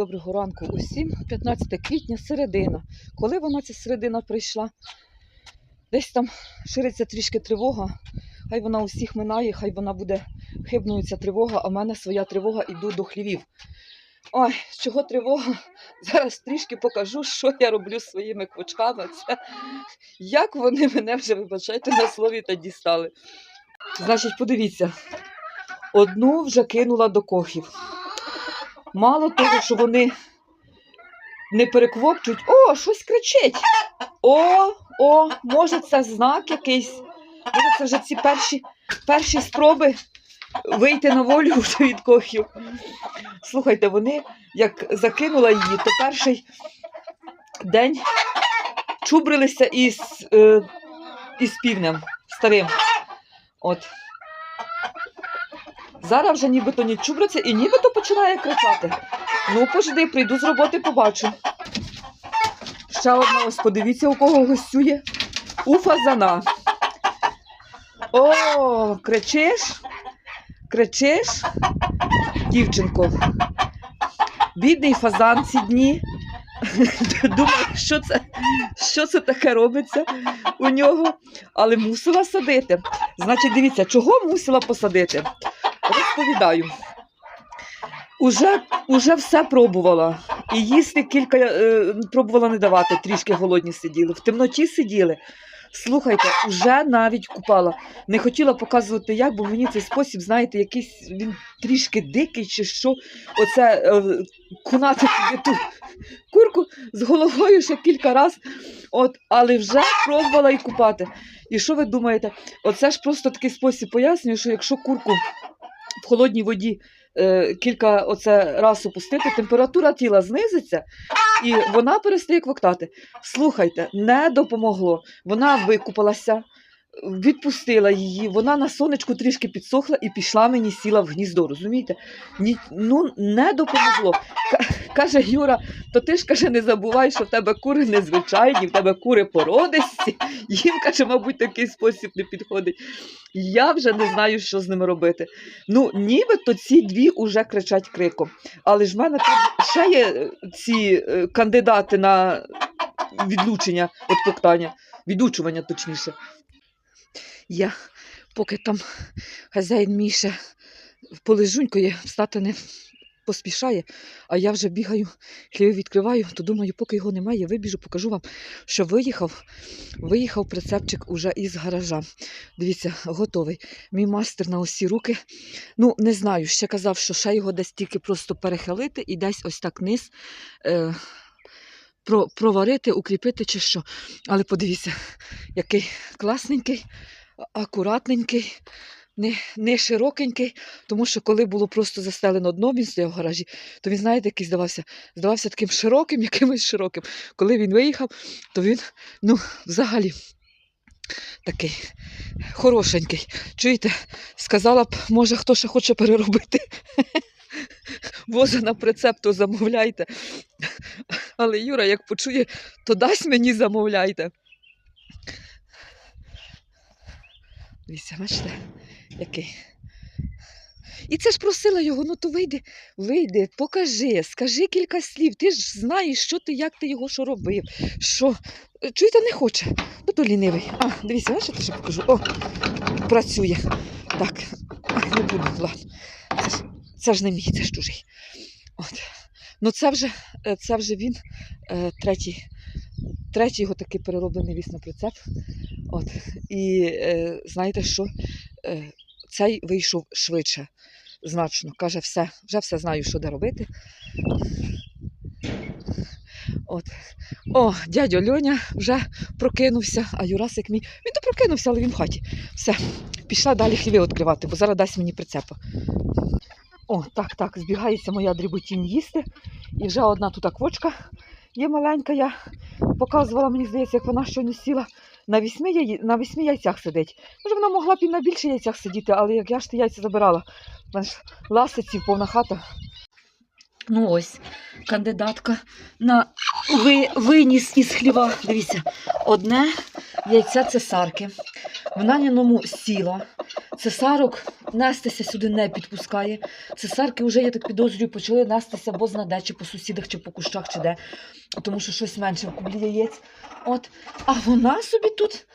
доброго ранку усім. 15 квітня, середина. Коли вона ця середина прийшла? Десь там шириться трішки тривога. Хай вона усіх минає, хай вона буде хибною ця тривога, а в мене своя тривога іду до хлівів. Ой, з чого тривога? Зараз трішки покажу, що я роблю своїми квочками. Це як вони мене вже, вибачайте, на слові та дістали. Значить, подивіться, одну вже кинула до кохів. Мало того, що вони не переквопчуть. О, щось кричить. О, о, може, це знак якийсь. Може, це вже ці перші, перші спроби вийти на волю від кохів. Слухайте, вони як закинула її, то перший день чубрилися із, е, із півнем старим. От. Зараз вже нібито не чубриться і нібито починає кричати. Ну, пожди, прийду з роботи, побачу. Ще одна ось подивіться, у кого гостює. У фазана. О, кричиш? Кричиш? Дівчинко. Бідний фазан ці дні. Думаю, що це, що це таке робиться у нього, але мусила садити. Значить, дивіться, чого мусила посадити? Розповідаю. Уже, уже все пробувала. І їсти кілька е, пробувала не давати, трішки голодні сиділи. В темноті сиділи. Слухайте, уже навіть купала. Не хотіла показувати як, бо мені цей спосіб, знаєте, якийсь він трішки дикий чи що. Оце е, кунати ту курку з головою ще кілька разів. От, але вже пробувала і купати. І що ви думаєте? Оце ж просто такий спосіб пояснюю, що якщо курку в холодній воді е, кілька оце раз опустити, температура тіла знизиться і вона перестає квоктати. Слухайте, не допомогло. Вона викупалася, відпустила її, вона на сонечку трішки підсохла і пішла мені сіла в гніздо. Розумієте? Ні, ну не допомогло. Ка- Каже Юра, то ти ж каже, не забувай, що в тебе кури незвичайні, в тебе кури породисті. Їм каже, мабуть, такий спосіб не підходить. Я вже не знаю, що з ними робити. Ну, нібито ці дві уже кричать криком. Але ж в мене тут ще є е, ці е, кандидати на відлучення від коктання, відучування точніше. Я, поки там хазяїн ще полежунькою, встати не поспішає, а я вже бігаю, хлів відкриваю, то думаю, поки його немає, вибіжу, покажу вам, що виїхав, виїхав прицепчик уже із гаража. Дивіться, готовий. Мій мастер на усі руки. Ну, не знаю, ще казав, що ще його десь тільки просто перехилити і десь ось так низ е, про, проварити, укріпити чи що. Але подивіться, який класненький, акуратненький. Не, не широкенький, тому що коли було просто застелено дно, він стояв в гаражі, то він, знаєте, який здавався, здавався таким широким, якимось широким. Коли він виїхав, то він, ну, взагалі, такий хорошенький. Чуєте, сказала б, може, хто ще хоче переробити. Воза на прицеп, то замовляйте. Але Юра, як почує, то дасть мені замовляйте. Дивіться, бачите, який. І це ж просила його, ну то вийди, вийди, покажи, скажи кілька слів. Ти ж знаєш, що ти, як ти його що робив. Що? Чуєте, не хоче. Ну то лінивий. А, дивіться, бачите, що покажу. О, працює. Так, не буду, ладно. Це ж, не мій, це ж чужий. От. Ну це вже, е, це вже він, е, третій, третій його такий перероблений віз на прицеп. От. І е, знаєте що? Цей вийшов швидше, значно. Каже, все, вже все знаю, що де робити. От. О, дядьо Льоня вже прокинувся, а Юрасик мій. Він то прокинувся, але він в хаті. Все, пішла далі хліви відкривати, бо зараз дасть мені прицепа. О, так, так, збігається моя дріботінь їсти. І вже одна тут квочка є маленька. Я показувала, мені здається, як вона щойно сіла. На вісьми, яї... на вісьми яйцях сидить. Може, вона могла б і на більше яйцях сидіти, але як я ж ті яйця забирала. В мене ж ласиці, повна хата. Ну ось, кандидатка на ви... виніс із хліва. Дивіться, одне яйця цесарки. Вона на ньому сіла. Цесарок нестися сюди не підпускає. Цесарки вже, я так підозрюю, почали нестися, бо знаде, чи по сусідах, чи по кущах, чи де. Тому що щось менше в кублі яєць. От. А вона собі тут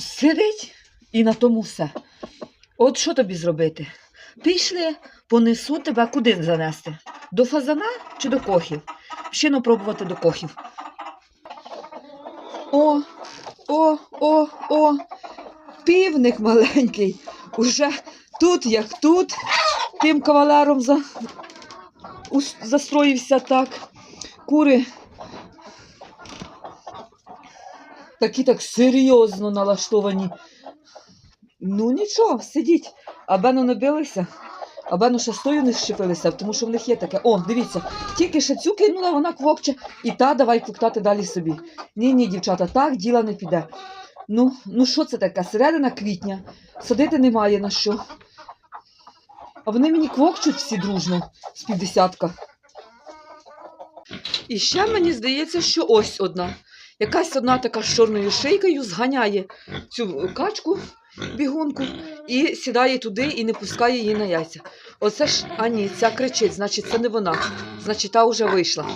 сидить і на тому все. От що тобі зробити? Пішли, понесу тебе куди занести? До фазана чи до кохів? Ще пробувати до кохів. О, о, о, о, півник маленький. Уже тут, як тут, тим кавалером за... ус- застроївся так. Кури. Такі так серйозно налаштовані. Ну нічого, сидіть. Абено не билися, абено ще стою не щепилися, тому що в них є таке. О, дивіться, тільки ще цю кинула, вона квокче, і та давай куктати далі собі. Ні, ні, дівчата, так діла не піде. Ну, ну що це таке? Середина квітня. Садити немає на що. А вони мені квокчуть всі дружно з півдесятка. І ще мені здається, що ось одна. Якась одна така з чорною шийкою зганяє цю качку, бігунку, і сідає туди і не пускає її на яйця. Оце ж, а ні, ця кричить, значить, це не вона. Значить, та вже вийшла.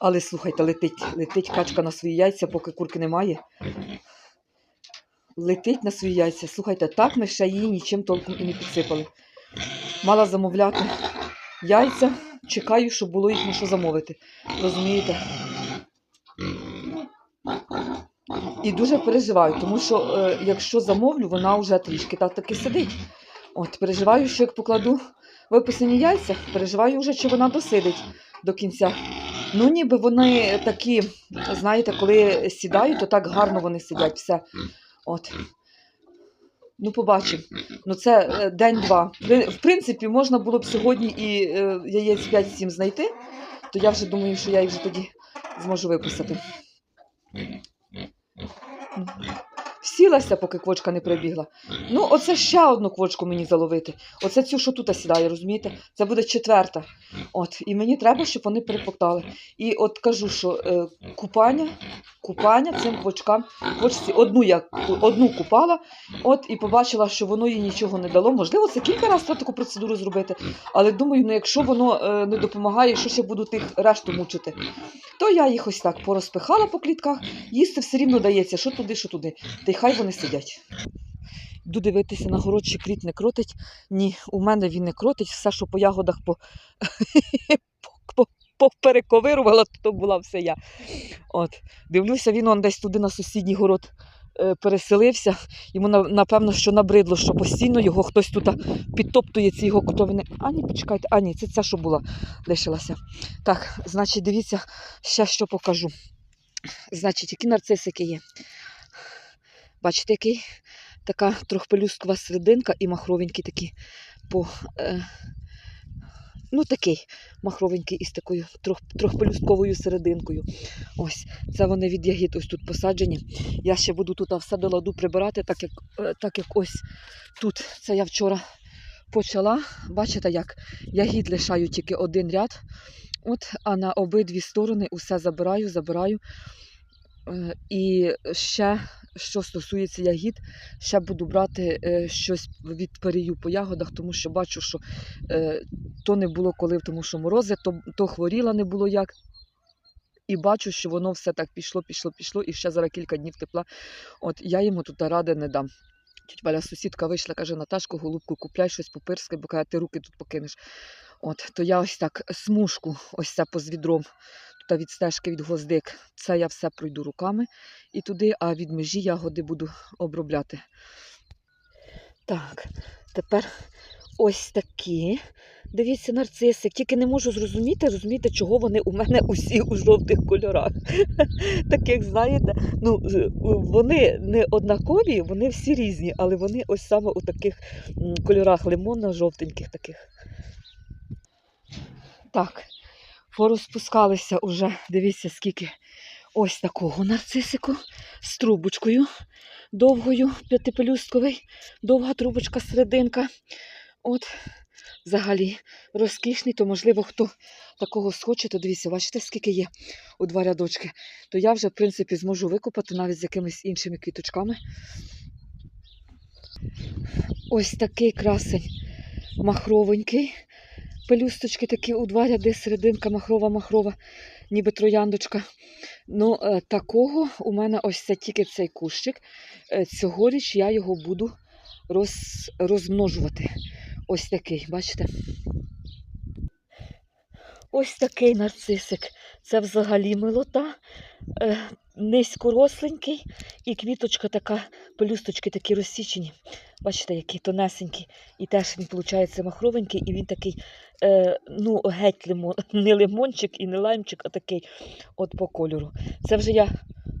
Але слухайте, летить, летить качка на свої яйця, поки курки немає. Летить на свої яйця. Слухайте, так ми ще її нічим толком і не підсипали. Мала замовляти яйця, чекаю, щоб було їх на що замовити. Розумієте? І дуже переживаю, тому що е, якщо замовлю, вона вже трішки так таки сидить. От, переживаю, що як покладу виписані яйця, переживаю вже, чи вона досидить до кінця. Ну, ніби вони такі, знаєте, коли сідають, то так гарно вони сидять, все. От. Ну, побачимо. Ну, це е, день-два. В принципі, можна було б сьогодні і е, яєць 5-7 знайти, то я вже думаю, що я їх вже тоді зможу виписати. Сілася, поки квочка не прибігла. Ну, оце ще одну квочку мені заловити. Оце цю, що тут сідає, розумієте? Це буде четверта. От, і мені треба, щоб вони перепоктали. І от кажу, що е, купання, купання цим квочкам, квочці одну я одну купала, от і побачила, що воно їй нічого не дало. Можливо, це кілька разів треба таку процедуру зробити. Але думаю, ну якщо воно е, не допомагає, що ще буду тих решту мучити, то я їх ось так порозпихала по клітках, їсти все рівно дається, що туди, що туди. Та й хай вони сидять. Йду дивитися на город, чи кріт не кротить. Ні, у мене він не кротить, все, що по ягодах по... по- по- поперековирувала, то, була все я. От. Дивлюся, він он десь туди на сусідній город е, переселився. Йому напевно, що набридло, що постійно його хтось тут підтоптує ці його котовини. А ні, почекайте, а ні, це що була, лишилася. Так, значить, дивіться, ще що покажу. Значить, які нарцисики є. Бачите, який? Така трьохпелюсткова серединка і махровенький такі по. Е, ну, такий махровенький із такою трьох, трьохпелюстковою серединкою. Ось, це вони від ягід ось тут посаджені. Я ще буду тут все до ладу прибирати, так як, е, так як ось тут. Це я вчора почала. Бачите, як ягід лишаю тільки один ряд. От, а на обидві сторони усе забираю, забираю. Е, І ще, що стосується ягід, ще буду брати е, щось від перію по ягодах, тому що бачу, що е, то не було коли, тому що морози, то, то хворіла не було як. І бачу, що воно все так пішло, пішло, пішло, і ще зараз кілька днів тепла. От я йому тут ради не дам. Тють Валя сусідка вийшла, каже, Наташку, голубку, купляй щось попирське, бо каже, ти руки тут покинеш. От, то я ось так смужку, ось це поза відром, тут від стежки від гвоздик. Це я все пройду руками і туди, а від межі ягоди буду обробляти. Так, тепер ось такі. Дивіться, нарцисик. Тільки не можу зрозуміти, розумієте, чого вони у мене усі у жовтих кольорах. Таких, знаєте, ну, вони не однакові, вони всі різні, але вони ось саме у таких кольорах лимонно-жовтеньких таких. Так, порозпускалися уже, дивіться, скільки ось такого нарцисику з трубочкою довгою, п'ятипелюстковий, довга трубочка серединка. От, взагалі, розкішний, то, можливо, хто такого схоче, то дивіться, бачите, скільки є у два рядочки. То я вже, в принципі, зможу викопати навіть з якимись іншими квіточками. Ось такий красень махровенький. Пелюсточки такі у два ряди, серединка махрова, махрова, ніби трояндочка. Ну, е, такого у мене ось це тільки цей кущик. Е, Цьогоріч я його буду роз, розмножувати. Ось такий, бачите? Ось такий нарцисик. Це взагалі милота. Низькоросленький і квіточка така, пелюсточки такі розсічені. Бачите, які тонесенькі. І теж він, виходить, махровенький, і він такий, е, ну, геть лимон, не лимончик і не лаймчик, а такий от по кольору. Це вже я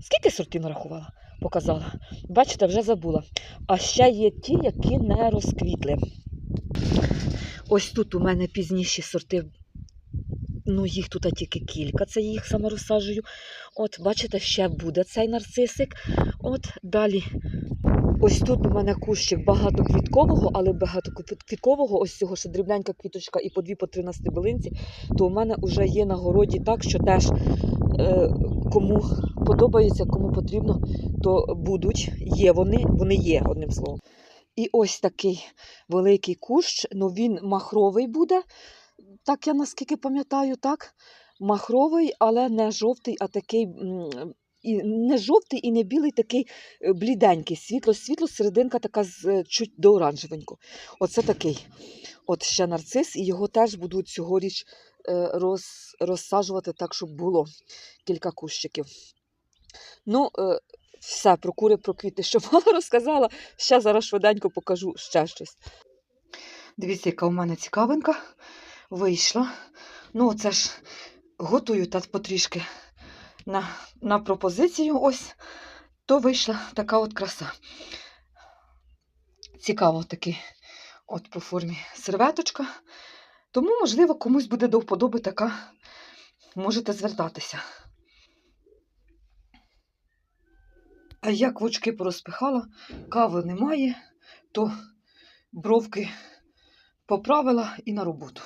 скільки сортів нарахувала? Показала. Бачите, вже забула. А ще є ті, які не розквітли. Ось тут у мене пізніші сорти. Ну, їх тут тільки кілька, це я їх сама розсаджую. От, бачите, ще буде цей нарцисик. От далі. Ось тут у мене кущик багатоквіткового, але багатоквіткового, ось цього ще дрібненька квіточка і по дві по три на стебелинці, то у мене вже є на городі так, що теж е, кому подобається, кому потрібно, то будуть. Є вони, вони є, одним словом. І ось такий великий кущ, ну він махровий буде, так я наскільки пам'ятаю, так? Махровий, але не жовтий, а такий. І не жовтий і не білий, такий е, бліденький, світло-світло, серединка така з е, чуть до оранжевенько. Оце такий. От ще нарцис, і його теж будуть цьогоріч е, роз, розсаджувати так, щоб було кілька кущиків. Ну, все, про кури, про квіти, що мало розказала. Ще зараз швиденько покажу ще щось. Дивіться, яка у мене цікавинка вийшла. Ну, це ж готую так потрішки на, на пропозицію. Ось, то вийшла така от краса. Цікаво таки, от по формі серветочка. Тому, можливо, комусь буде до вподоби така. Можете звертатися. А я квочки порозпихала, кави немає, то бровки поправила і на роботу.